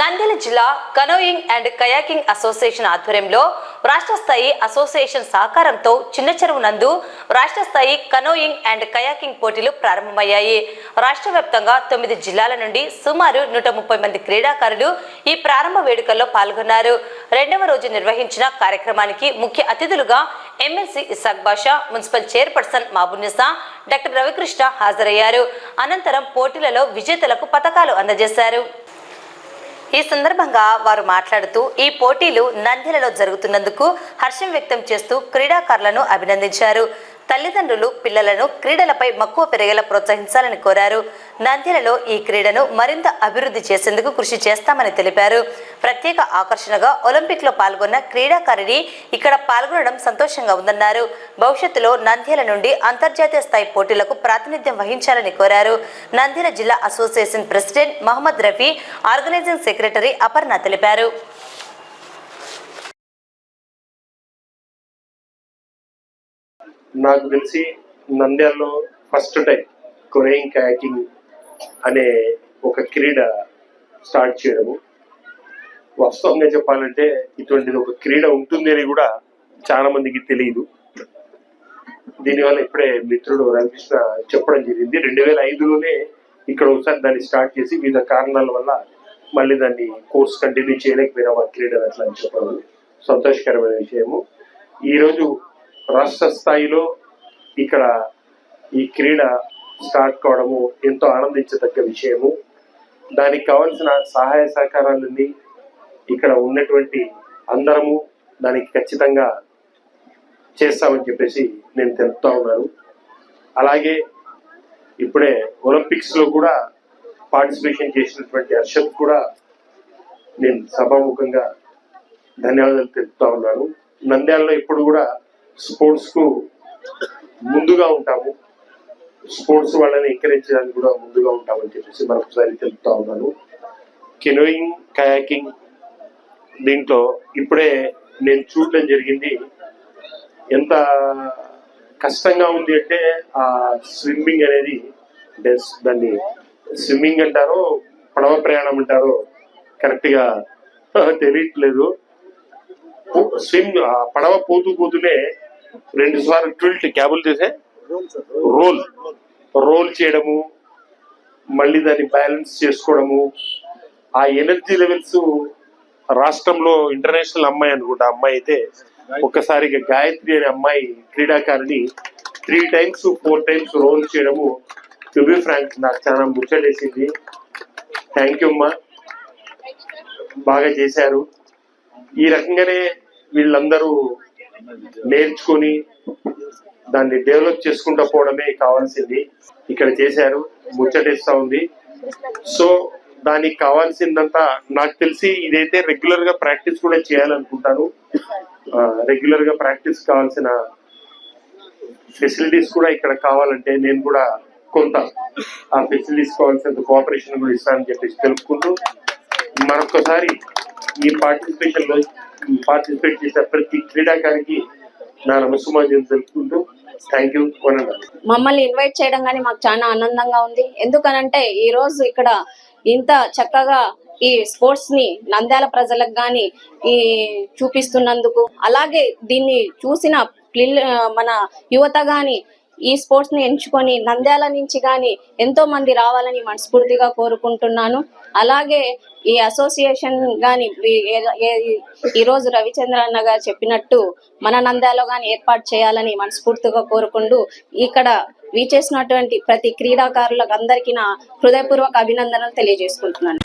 నంద్యాల జిల్లా canoeing and kayaking association ఆధ్వర్యంలో రాష్ట్ర స్థాయి అసోసియేషన్ సహకారంతో చిన్న చెరువు నందు రాష్ట్ర స్థాయి కనోయింగ్ అండ్ కయాకింగ్ పోటీలు ప్రారంభమయ్యాయి. రాష్ట్ర వ్యాప్తంగా తొమ్మిది జిల్లాల నుండి సుమారు నూట ముప్పై మంది క్రీడాకారులు ఈ ప్రారంభ వేడుకల్లో పాల్గొన్నారు. రెండవ రోజు నిర్వహించిన కార్యక్రమానికి ముఖ్య అతిథులుగా MLC Isaq Basha municipal chairperson Mabunisa doctor Ravikrishna హాజరయ్యారు. అనంతరం పోటీలలో విజేతలకు పథకాలు అందజేశారు. ఈ సందర్భంగా వారు మాట్లాడుతూ ఈ పోటీలు నంద్యాలలో జరుగుతున్నందుకు హర్షం వ్యక్తం చేస్తూ క్రీడాకారులను అభినందించారు. తల్లిదండ్రులు పిల్లలను క్రీడలపై మక్కువ పెరిగేలా ప్రోత్సహించాలని కోరారు. నంద్యాలలో ఈ క్రీడను మరింత అభివృద్ధి చేసేందుకు కృషి చేస్తామని తెలిపారు. ప్రత్యేక ఆకర్షణగా ఒలింపిక్లో పాల్గొన్న క్రీడాకారిణి ఇక్కడ పాల్గొనడం సంతోషంగా ఉందన్నారు. భవిష్యత్తులో నంద్యాల నుండి అంతర్జాతీయ స్థాయి పోటీలకు ప్రాతినిధ్యం వహించాలని కోరారు. నంద్యాల జిల్లా association president Mohammed Rafi organising secretary Aparna తెలిపారు. నాకు తెలిసి నంద్యాలలో ఫస్ట్ టైం కొరేయింగ్ కయాకింగ్ అనే ఒక క్రీడ స్టార్ట్ చేయడము. వాస్తవంగా చెప్పాలంటే ఇటువంటిది ఒక క్రీడ ఉంటుంది అని కూడా చాలా మందికి తెలియదు. దీనివల్ల ఇప్పుడే మిత్రుడు రవికృష్ణ చెప్పడం జరిగింది. రెండు వేల ఐదులోనే ఇక్కడ ఒకసారి దాన్ని స్టార్ట్ చేసి వివిధ కారణాల వల్ల మళ్ళీ దాన్ని కోర్స్ కంటిన్యూ చేయలేకపోయినా ఆ క్రీడ అట్లా అని చెప్పడం. సంతోషకరమైన విషయము. ఈరోజు రాష్ట్ర స్థాయిలో ఇక్కడ ఈ క్రీడ స్టార్ట్ కావడము ఎంతో ఆనందించదగ్గ విషయము. దానికి కావాల్సిన సహాయ సహకారాలన్నీ ఇక్కడ ఉన్నటువంటి అందరము దానికి ఖచ్చితంగా చేస్తామని చెప్పేసి నేను తెలుపుతా ఉన్నాను. అలాగే ఇప్పుడే ఒలింపిక్స్లో కూడా పార్టిసిపేషన్ చేసినటువంటి హర్షద్ కూడా నేను సభాముఖంగా ధన్యవాదాలు తెలుపుతా ఉన్నాను. నంద్యాలలో ఇప్పుడు కూడా స్పోర్ట్స్కు ముందుగా ఉంటాము. స్పోర్ట్స్ వాళ్ళని ఎంకరేజ్ చేయడానికి కూడా ముందుగా ఉంటామని చెప్పేసి మరొకసారి తెలుపుతా ఉన్నాను. కెనోయింగ్ కయాకింగ్ దీంట్లో ఇప్పుడే నేను చూడడం జరిగింది. ఎంత కష్టంగా ఉంది అంటే ఆ స్విమ్మింగ్ అనేది దాన్ని స్విమ్మింగ్ అంటారో పడవ ప్రయాణం అంటారో కరెక్ట్గా తెలియట్లేదు. స్విమ్ ఆ పడవ పోతూ పోతూనే రెండు సార్లు ట్విల్ట్ క్యాబుల్ చేసే రోల్ రోల్. చేయడము మళ్ళీ దాన్ని బ్యాలెన్స్ చేసుకోవడము. ఆ ఎనర్జీ లెవెల్స్ రాష్ట్రంలో ఇంటర్నేషనల్ అమ్మాయి అనుకుంటా అమ్మాయి అయితే ఒక్కసారిగా గాయత్రి అనే అమ్మాయి క్రీడాకారిణి three times four times role చేయడము. టు బి ఫ్రాంక్ నాకు చాలా ముచ్చటేసింది. థ్యాంక్ యూ అమ్మా. బాగా చేశారు. ఈ రకంగానే వీళ్ళందరూ నేర్చుకొని దాన్ని డెవలప్ చేసుకుంటూ పోవడమే కావాల్సింది ఇక్కడ చేశారు ముచ్చటేస్తా ఉంది. సో దానికి కావాల్సిందంతా నాకు తెలిసి ఇదైతే రెగ్యులర్గా ప్రాక్టీస్ కూడా చేయాలనుకుంటాను. రెగ్యులర్గా ప్రాక్టీస్ కావాల్సిన ఫెసిలిటీస్ కూడా ఇక్కడ కావాలంటే నేను కూడా కొంత ఆ ఫెసిలిటీస్ కావాల్సినంత కోఆపరేషన్ కూడా ఇస్తానని చెప్పేసి తెలుపుకుంటూ మరొకసారి ఈ పార్టిసిపేషన్లో పార్టిసిపేట్ చేసిన ప్రతి క్రీడాకారికి నా నమస్సుమాన్యం తెలుపుకుంటూ థ్యాంక్ యూ మమ్మల్ని ఇన్వైట్ చేయడం కానీ మాకు చాలా ఆనందంగా ఉంది. ఎందుకనంటే ఈ రోజు ఇక్కడ ఇంత చక్కగా ఈ స్పోర్ట్స్ని నంద్యాల ప్రజలకు గాని ఈ చూపిస్తున్నందుకు అలాగే దీన్ని చూసిన పిల్ల మన యువత గాని ఈ స్పోర్ట్స్ని ఎంచుకొని నంద్యాల నుంచి కానీ ఎంతో మంది రావాలని మనస్ఫూర్తిగా కోరుకుంటున్నాను. అలాగే ఈ అసోసియేషన్ కానీ ఈ- రోజు రవిచంద్ర అన్న గారు చెప్పినట్టు మన నంద్యాలో కానీ ఏర్పాటు చేయాలని మనస్ఫూర్తిగా కోరుకుంటూ ఇక్కడ వీచేసినటువంటి ప్రతి క్రీడాకారులకు అందరికీ నా హృదయపూర్వక అభినందనలు తెలియజేసుకుంటున్నాను.